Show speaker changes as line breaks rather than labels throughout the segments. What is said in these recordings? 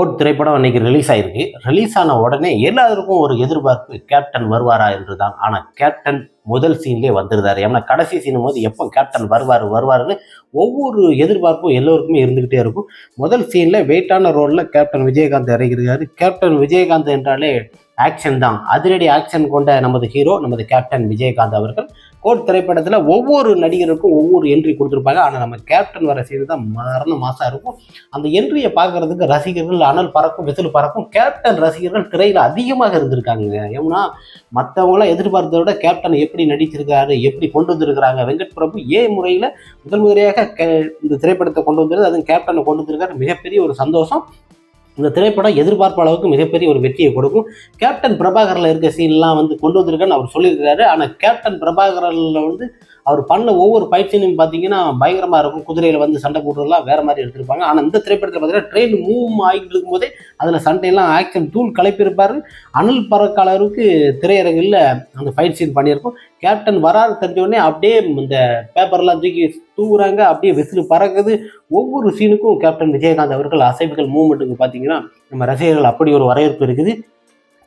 ஒரு திரைப்படம் அன்னைக்கு ரிலீஸ் ஆயிருக்கு. ரிலீஸ் ஆன உடனே எல்லாருக்கும் ஒரு எதிர்பார்ப்பு கேப்டன் வருவாரா என்று தான். ஆனால் கேப்டன் முதல் சீன்லேயே வந்துருந்தார். ஏன்னா கடைசி சீனும் போது எப்போ கேப்டன் வருவார் வருவாருன்னு ஒவ்வொரு எதிர்பார்ப்பும் எல்லோருக்குமே இருந்துக்கிட்டே இருக்கும். முதல் சீனில் வெயிட்டான ரோலில் கேப்டன் விஜயகாந்த் இறங்கியிருக்காரு. கேப்டன் விஜயகாந்த் என்றாலே ஆக்ஷன் தான். அதிரடி ஆக்ஷன் கொண்ட நமது ஹீரோ நமது கேப்டன் விஜயகாந்த் அவர்கள் கோட் திரைப்படத்தில் ஒவ்வொரு நடிகருக்கும் ஒவ்வொரு என்ட்ரி கொடுத்துருப்பாங்க. ஆனால் நம்ம கேப்டன் வர சீன் தான் மரண மாசாக இருக்கும். அந்த என்ட்ரியை பார்க்கறதுக்கு ரசிகர்கள் அனல் பறக்கும் விசில் பறக்கும். கேப்டன் ரசிகர்கள் திரையில் அதிகமாக இருந்திருக்காங்க ஏன்னா மற்றவங்களாம் எதிர்பார்த்ததை விட கேப்டன் எப்படி நடிச்சிருக்காரு எப்படி கொண்டு வந்திருக்கிறாங்க வெங்கட் பிரபு ஏ முறையில் முதல் முறையாக இந்த திரைப்படத்தை கொண்டு வந்திருது அதுவும் கேப்டனை கொண்டு வந்திருக்காரு. மிகப்பெரிய ஒரு சந்தோஷம். இந்த திரைப்படம் எதிர்பார்ப்பு அளவுக்கு மிகப்பெரிய ஒரு வெற்றியை கொடுக்கும். கேப்டன் பிரபாகரில் இருக்க சீன்லாம் வந்து கொண்டு வந்திருக்கேன்னு அவர் சொல்லியிருக்காரு ஆனால் கேப்டன் பிரபாகரில் வந்து அவர் பண்ண ஒவ்வொரு பயிற்சியும் பார்த்தீங்கன்னா பயங்கரமாக இருக்கும். குதிரையில் வந்து சண்டை போடுறதுலாம் வேறு மாதிரி எடுத்திருப்பாங்க. ஆனால் இந்த திரைப்படத்தில் பார்த்தீங்கன்னா ட்ரெயின் மூவ் ஆகிட்டு இருக்கும்போதே அதில் சண்டையெல்லாம் ஆக்ஷன் தூள் கலைப்பிருப்பார் அனல் பறக்காளருக்கு திரையரங்கில் அந்த ஃபைட் சீன் பண்ணியிருக்கோம். கேப்டன் வராது தெரிஞ்சோடனே அப்படியே இந்த பேப்பர்லாம் தூக்கி தூங்குறாங்க அப்படியே விசிறு பறக்குது. ஒவ்வொரு சீனுக்கும் கேப்டன் விஜயகாந்த் அவர்கள் அசைவுகள் மூவ்மெண்ட்டுக்கு பார்த்தீங்கன்னா நம்ம ரசிகர்கள் அப்படி ஒரு வரவேற்பு இருக்குது.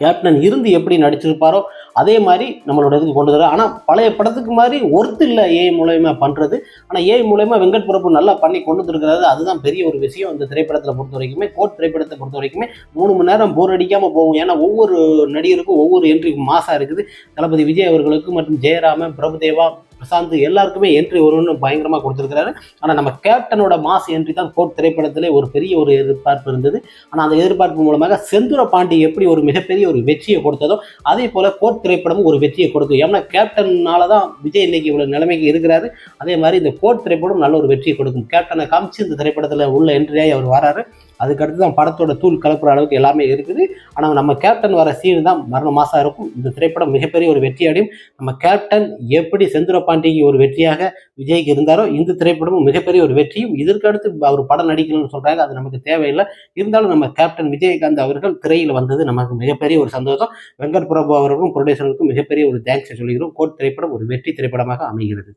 கேப்டன் இருந்து எப்படி நடிச்சிருப்பாரோ அதே மாதிரி நம்மளோட இதுக்கு கொண்டு வர ஆனால் பழைய படத்துக்கு மாதிரி ஒருத்து இல்லை ஏஐ மூலயமா பண்ணுறது ஆனால் ஏஐ மூலயமா வெங்கட் பிரபு நல்லா பண்ணி கொண்டு வந்துருக்கிறது அதுதான் பெரிய ஒரு விஷயம் இந்த திரைப்படத்தில் பொறுத்த வரைக்குமே. கோட் திரைப்படத்தை பொறுத்த வரைக்குமே மூணு மணி நேரம் போர் அடிக்காமல் போகும். ஏன்னா ஒவ்வொரு நடிகருக்கும் ஒவ்வொரு என்ட்ரிக்கும் மாசாக இருக்குது. தளபதி விஜய் அவர்களுக்கு மற்றும் ஜெயராமன் பிரபுதேவா பிரசாந்த் எல்லாருக்குமே என்ட்ரி வரும்னு பயங்கரமாக கொடுத்துருக்கிறாரு. ஆனால் நம்ம கேப்டனோட மாஸ் என்ட்ரி தான் கோட் திரைப்படத்திலே ஒரு பெரிய ஒரு எதிர்பார்ப்பு இருந்தது. ஆனால் அந்த எதிர்பார்ப்பு மூலமாக செந்துர பாண்டி எப்படி ஒரு மிகப்பெரிய ஒரு வெற்றியை கொடுத்ததோ அதே போல் கோட் திரைப்படமும் ஒரு வெற்றியை கொடுக்கும் ஏன்னா கேப்டனால தான் விஜய் இன்னைக்கு இவ்வளோ நிலைமைக்கு இருக்கிறாரு. அதே மாதிரி இந்த கோட் திரைப்படம் நல்ல ஒரு வெற்றியை கொடுக்கும். கேப்டனை காமிச்சு இந்த திரைப்படத்தில் உள்ள என்ட்ரியாகி அவர் வராரு. அதுக்கடுத்து தான் படத்தோட தூள் கலப்புற அளவுக்கு எல்லாமே இருக்குது. ஆனால் நம்ம கேப்டன் வர சீன் தான் மரண மாதம் இருக்கும். இந்த திரைப்படம் மிகப்பெரிய ஒரு வெற்றி அடையும். நம்ம கேப்டன் எப்படி செந்துர பாண்டிக்கு ஒரு வெற்றியாக விஜய்க்கு இருந்தாரோ இந்த திரைப்படமும் மிகப்பெரிய ஒரு வெற்றியும். இதற்கடுத்து அவர் படம் நடிக்கணும்னு சொல்கிறாங்க அது நமக்கு தேவையில்லை. இருந்தாலும் நம்ம கேப்டன் விஜயகாந்த் அவர்கள் திரையில் வந்தது நமக்கு மிகப்பெரிய ஒரு சந்தோஷம். வெங்கட் பிரபு அவர்களுக்கும் ப்ரொடியூசருக்கும் மிகப்பெரிய ஒரு தேங்க்ஸ் சொல்கிறோம் கோட் திரைப்படம் ஒரு வெற்றி திரைப்படமாக அமைகிறது.